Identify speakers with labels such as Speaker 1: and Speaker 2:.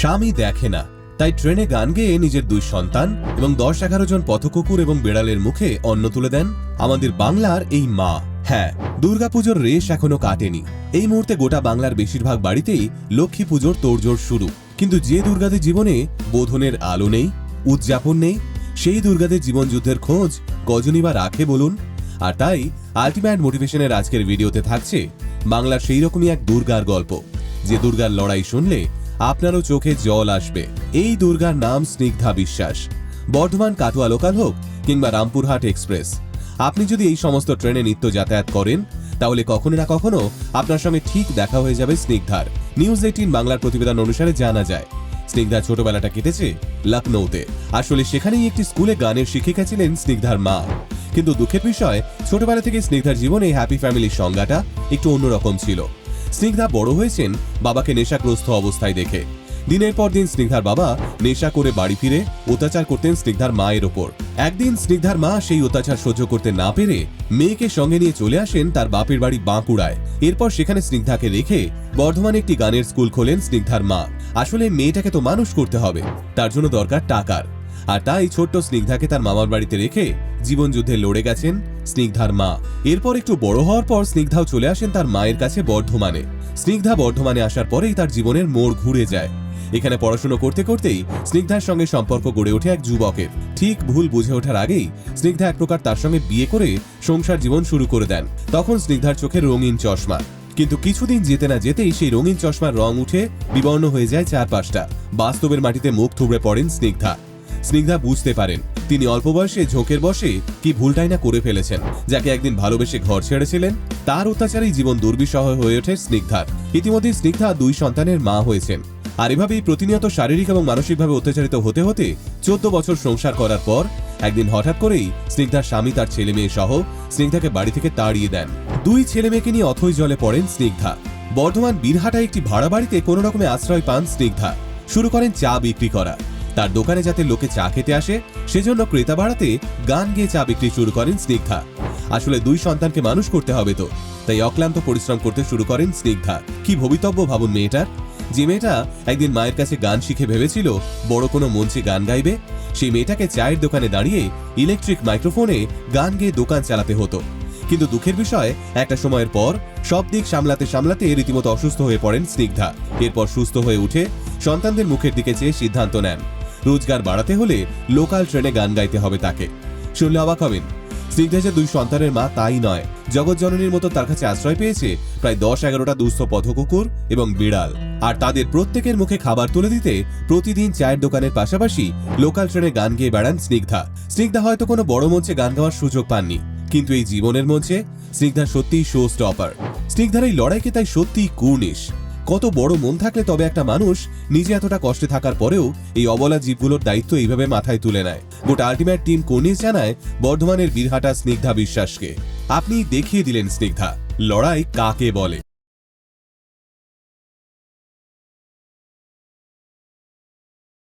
Speaker 1: স্বামী দেখে না। তাই ট্রেনে গান গেয়ে নিজের দুই সন্তান এবং দশ এগারো জন পথকুকুর এবং বেড়ালের মুখে অন্ন তুলে দেন আমাদের বাংলার এই মা। হ্যাঁ দুর্গাপুজোর রেশ এখনও কাটেনি। এই মুহূর্তে গোটা বাংলার বেশিরভাগ বাড়িতেই লক্ষ্মী পুজোর তোড়জোড় শুরু। কিন্তু যে দুর্গাদের জীবনে বোধনের আলো নেই, উদযাপন নেই, সেই দুর্গাদের জীবনযুদ্ধের খোঁজ গজনী বা রাখে বলুন। আর তাই আলটিমেট মোটিভেশনের আজকের ভিডিওতে থাকছে বাংলার সেই রকমই এক দুর্গার গল্প। যে দুর্গার লড়াই শুনলে আপনারও চোখে জল আসবে। এই দুর্গার নাম স্নিগ্ধা বিশ্বাস। বর্ধমান কাটোয়া লোকাল হোক কিংবা রামপুরহাট এক্সপ্রেস। আপনি যদি এই সমস্ত ট্রেনে নিত্য যাতায়াত করেন, তাহলে কখনো না কখনো আপনার সঙ্গে ঠিক দেখা হয়ে যাবে স্নিগ্ধার। নিউজ এইটিন বাংলার প্রতিবেদন অনুসারে জানা যায়, স্নিগ্ধা ছোটবেলাটা কেটেছে লখনৌতে। আসলে সেখানেই একটি স্কুলে গানের শিক্ষিকা ছিলেন স্নিগ্ধার মা। কিন্তু দুঃখের বিষয়, ছোটবেলা থেকে স্নিগ্ধার জীবনে হ্যাপি ফ্যামিলির সংজ্ঞাটা একটু অন্যরকম ছিল। স্নিগ্ধা বড় হয়েছেন বাবাকে নেশাগ্রস্ত অবস্থায় দেখে। দিনের পর দিন স্নিগ্ধার বাবা নেশা করে বাড়ি ফিরে অত্যাচার করতেন স্নিগ্ধার মায়ের ওপর। একদিন স্নিগ্ধার মা সেই অত্যাচার সহ্য করতে না পেরে মেয়েকে সঙ্গে নিয়ে চলে আসেন তার বাপের বাড়ি বাঁকুড়ায়। এরপর সেখানে স্নিগ্ধাকে রেখে বর্ধমানে একটি গানের স্কুল খোলেন স্নিগ্ধার মা। আসলে মেয়েটাকে তো মানুষ করতে হবে, তার জন্য দরকার টাকার। আর তাই ছোট্ট স্নিগ্ধাকে তার মামার বাড়িতে রেখে জীবনযুদ্ধে লড়ে গেছেন স্নিগ্ধার মা। এরপর একটু বড় হওয়ার পর স্নিগ্ধাও চলে আসেন তার মায়ের কাছে বর্ধমানে। স্নিগ্ধা বর্ধমানে আসার পরেই তার জীবনের মোড় ঘুরে যায়। এখানে পড়াশুনো করতে করতেই স্নিগ্ধার সঙ্গে সম্পর্ক গড়ে ওঠে এক যুবকের। ঠিক ভুল বুঝে ওঠার আগেই স্নিগ্ধা এক প্রকার তার সঙ্গে বিয়ে করে সংসার জীবন শুরু করে দেন। তখন স্নিগ্ধার চোখে রঙিন চশমা। কিন্তু কিছুদিন যেতে না যেতেই সেই রঙিন চশমার রং উঠে বিবর্ণ হয়ে যায় চারপাশটা। বাস্তবের মাটিতে মুখ থুবড়ে পড়েন স্নিগ্ধা। স্নিগ্ধা বুঝতে পারেন তিনি অল্প বয়সে ঝোঁকের বসে কি ভুলটাই না করে ফেলেছেন, যাকে একদিন ভালোবেসে ঘর ছেড়েছিলেন, তার অত্যাচারেই জীবন দুর্বিষহ হয়ে ওঠে স্নিগ্ধার ইতিমধ্যে স্নিগ্ধা দুই সন্তানের মা হয়েছেন। আর এভাবেই প্রতিনিয়ত শারীরিক এবং মানসিকভাবে অত্যাচারিত হতে হতে চোদ্দ বছর সংসার করার পর একদিন হঠাৎ করেই স্নিগ্ধার স্বামী, তার ছেলে মেয়ে সহ স্নিগ্ধাকে বাড়ি থেকে তাড়িয়ে দেন। দুই ছেলে মেয়েকে নিয়ে অথই জলে পড়েন স্নিগ্ধা। বর্ধমান বীরহাটা একটি ভাড়া বাড়িতে কোনো রকমে আশ্রয় পান স্নিগ্ধা। শুরু করেন চা বিক্রি করা। তার দোকানে যাতে লোকে চা খেতে আসে, সেজন্য ক্রেতা বাড়াতে গান গেয়ে চা বিক্রি শুরু করেন স্নিগ্ধা। আসলে দুই সন্তানকে মানুষ করতে হবে তো, তাই অক্লান্ত পরিশ্রম করতে শুরু করেন স্নিগ্ধা। কি ভবিতব্য ভাবুন মেয়েটার? যে মেয়েটা একদিন মায়ের কাছে গান শিখে ভেবেছিল, বড় কোনো মঞ্চে গান গাইবে, সেই মেয়েটাকে চায়ের দোকানে দাঁড়িয়ে ইলেকট্রিক মাইক্রোফোনে গান গেয়ে দোকান চালাতে হতো। কিন্তু দুঃখের বিষয়, একটা সময়ের পর সব দিক সামলাতে সামলাতে রীতিমতো অসুস্থ হয়ে পড়েন স্নিগ্ধা। এরপর সুস্থ হয়ে উঠে সন্তানদের মুখের দিকে চেয়ে সিদ্ধান্ত নেন। রোজগার বাড়াতে হলে লোকাল ট্রেনে গান গাইতে হবে তাকে। শুনলে অবাক হবেন। স্নিগ্ধা দুই সন্তানের মা তাই নয়। জগৎ জননীর মতো তার কাছে আশ্রয় পেয়েছে প্রায় দশ এগারোটা দুস্থ পথকুকুর এবং বিড়াল। আর তাদের প্রত্যেকের মুখে খাবার তুলে দিতে প্রতিদিন চায়ের দোকানের পাশাপাশি লোকাল ট্রেনে গান গেয়ে বেড়ান স্নিগ্ধা। স্নিগ্ধা হয়তো কোনো বড় মঞ্চে গান গাওয়ার সুযোগ পাননি, কিন্তু এই জীবনের মঞ্চে স্নিগ্ধা সত্যিই শো স্টপার স্নিগ্ধার এই লড়াইকে তাই সত্যিই কুর্নিশ। কত বড় মন থাকলে তবে একটা মানুষ নিজে এতটা কষ্টে থাকার পরেও এই অবলা জীবগুলোর দায়িত্ব এইভাবে মাথায় তুলে নেয়। গোটা আল্টিমেট টিম কর্নিশ জানায় বর্ধমানের বীরহাটা স্নিগ্ধা বিশ্বাসকে। আপনি দেখিয়ে দিলেন স্নিগ্ধা। লড়াই কাকে বলে?